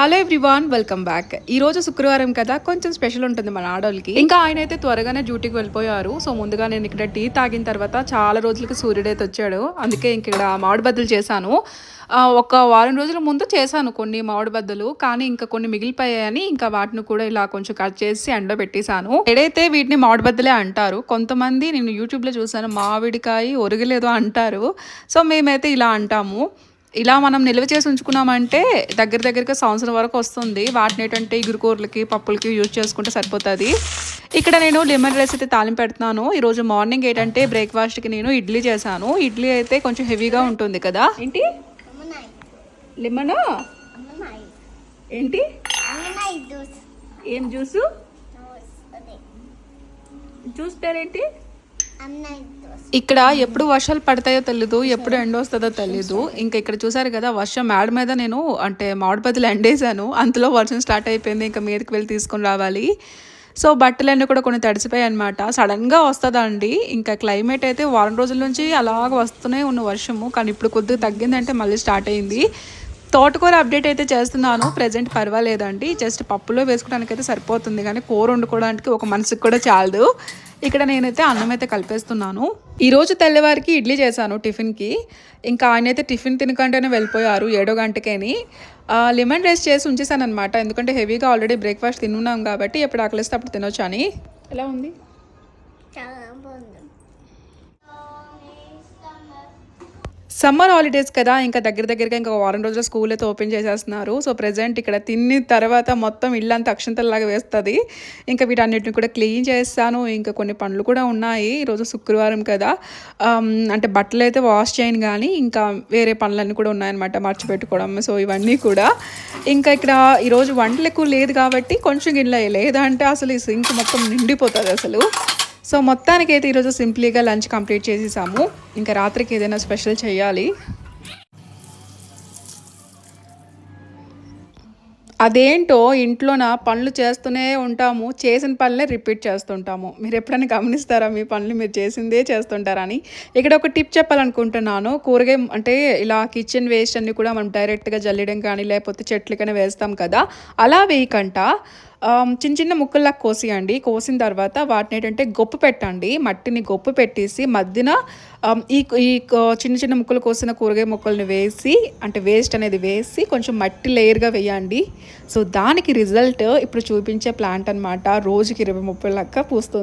Hello everyone welcome back ఈ రోజు శుక్రవారం కదా కొంచెం స్పెషల్ ఉంటుంది మన ఆడవాళ్ళకి ఇంకా ఆయన అయితే త్వరగానే డ్యూటీకి వెళ్ళిపోయారు. సో ముందుగా నేను ఇక్కడ టీ తాగిన తర్వాత చాలా రోజులకి సూర్యుడు అయితే వచ్చాడు. అందుకే ఇంక ఇక్కడ మామిడి బద్దలు చేశాను. ఒక వారం రోజుల ముందు చేశాను కొన్ని మామిడి బద్దలు కానీ ఇంకా కొన్ని మిగిలిపోయాయని ఇంకా వాటిని కూడా ఇలా కొంచెం కట్ చేసి ఎండలో పెట్టేశాను. ఎడైతే వీటిని మామిడి బద్దలే అంటారు కొంతమంది నేను యూట్యూబ్లో చూసాను మామిడికాయ ఒరగలేదు అంటారు. సో మేమైతే ఇలా అంటాము. ఇలా మనం నిల్వ చేసి ఉంచుకున్నామంటే దగ్గర దగ్గరగా సంవత్సరం వరకు వస్తుంది. వాటిని ఏంటంటే ఇగురుకూరలకి పప్పులకి యూజ్ చేసుకుంటే సరిపోతుంది. ఇక్కడ నేను లెమన్ రైస్ అయితే తాలింపు పెడుతున్నాను. ఈరోజు మార్నింగ్ ఏంటంటే బ్రేక్ఫాస్ట్కి నేను ఇడ్లీ చేశాను. ఇడ్లీ అయితే కొంచెం హెవీగా ఉంటుంది కదా. ఏంటి? లెమన్? ఏంటి? ఏం జ్యూసు? జ్యూస్ పేరేంటి? ఇక్కడ ఎప్పుడు వర్షాలు పడతాయో తెలీదు ఎప్పుడు ఎండ వస్తుందో తెలీదు. ఇంకా ఇక్కడ చూసారు కదా వర్షం మేడ మీద నేను అంటే మామిడి బదులు ఎండేసాను అంతలో వర్షం స్టార్ట్ అయిపోయింది ఇంకా మీదకి వెళ్ళి తీసుకుని రావాలి. సో బట్టలన్నీ కూడా కొన్ని తడిసిపోయాయి అనమాట సడన్గా వస్తుందండి. ఇంకా క్లైమేట్ అయితే వారం రోజుల నుంచి అలాగ వస్తూనే ఉన్న వర్షము. కానీ ఇప్పుడు కొద్దిగా తగ్గిందంటే మళ్ళీ స్టార్ట్ అయింది. తోటకూర అప్డేట్ అయితే చేస్తున్నాను. ప్రజెంట్ పర్వాలేదండి. జస్ట్ పప్పులో వేసుకోవడానికి అయితే సరిపోతుంది. కానీ కూర వండుకోవడానికి ఒక మనసుకు కూడా చాలదు. ఇక్కడ నేనైతే అన్నం అయితే కలిపేస్తున్నాను ఈరోజు తెల్లవారికి ఇడ్లీ చేశాను టిఫిన్కి. ఇంకా ఆయన అయితే టిఫిన్ తినకుండానే వెళ్ళిపోయారు ఏడో గంటకేని. లెమన్ రైస్ చేసి ఉంచేసాను అనమాట ఎందుకంటే హెవీగా ఆల్రెడీ బ్రేక్ఫాస్ట్ తిన్నాం కాబట్టి ఎప్పుడు ఆకలిస్తే అప్పుడు తినొచ్చు అని ఎలా ఉంది? చాలా బాగుంది. సమ్మర్ హాలిడేస్ కదా ఇంకా దగ్గర దగ్గరగా ఇంకా వారం రోజుల స్కూల్ అయితే ఓపెన్ చేసేస్తున్నారు. సో ప్రజెంట్ ఇక్కడ తిని తర్వాత మొత్తం ఇల్లంతా అక్షంతల్లాగా వేస్తుంది. ఇంకా వీటన్నిటిని కూడా క్లీన్ చేస్తాను. ఇంకా కొన్ని పనులు కూడా ఉన్నాయి. ఈరోజు శుక్రవారం కదా. అంటే బట్టలు అయితే వాష్ చేయను కానీ ఇంకా వేరే పనులన్నీ కూడా ఉన్నాయన్నమాట మర్చిపెట్టుకోవడం. సో ఇవన్నీ కూడా. ఇంకా ఇక్కడ ఈరోజు వంటలు ఎక్కువ లేదు కాబట్టి కొంచెం గిన్నె లేదంటే అసలు ఈ సింక్ మొత్తం నిండిపోతుంది అసలు. సో మొత్తానికి అయితే ఈరోజు సింప్లీగా లంచ్ కంప్లీట్ చేసేసాము. ఇంకా రాత్రికి ఏదైనా స్పెషల్ చేయాలి. అదేంటో ఇంట్లోన పనులు చేస్తూనే ఉంటాము. చేసిన పనులే రిపీట్ చేస్తుంటాము. మీరు ఎప్పుడైనా గమనిస్తారా మీ పనులు మీరు చేసిందే చేస్తుంటారని? ఇక్కడ ఒక టిప్ చెప్పాలనుకుంటున్నాను. కూరగాయ అంటే ఇలా కిచెన్ వేస్ట్ అన్ని కూడా మనం డైరెక్ట్గా జల్లడం కానీ లేకపోతే చెట్లకైనా వేస్తాం కదా. అలా వేయకంట. చిన్న చిన్న ముక్కల్లా కోసియండి. కోసిన తర్వాత వాటిని ఏంటంటే గొప్పు పెట్టండి. మట్టిని గొప్పు పెట్టేసి మధ్యన ఈ ఈ చిన్న చిన్న ముక్కలు కోసిన కూరగాయ ముక్కల్ని వేసి అంటే వేస్ట్ అనేది వేసి కొంచెం మట్టి లేయర్గా వేయండి. సో దానికి రిజల్ట్ ఇప్పుడు చూపించే ప్లాంట్ అనమాట రోజుకి ఇరవై ముప్పై లక్క పూస్తుంది.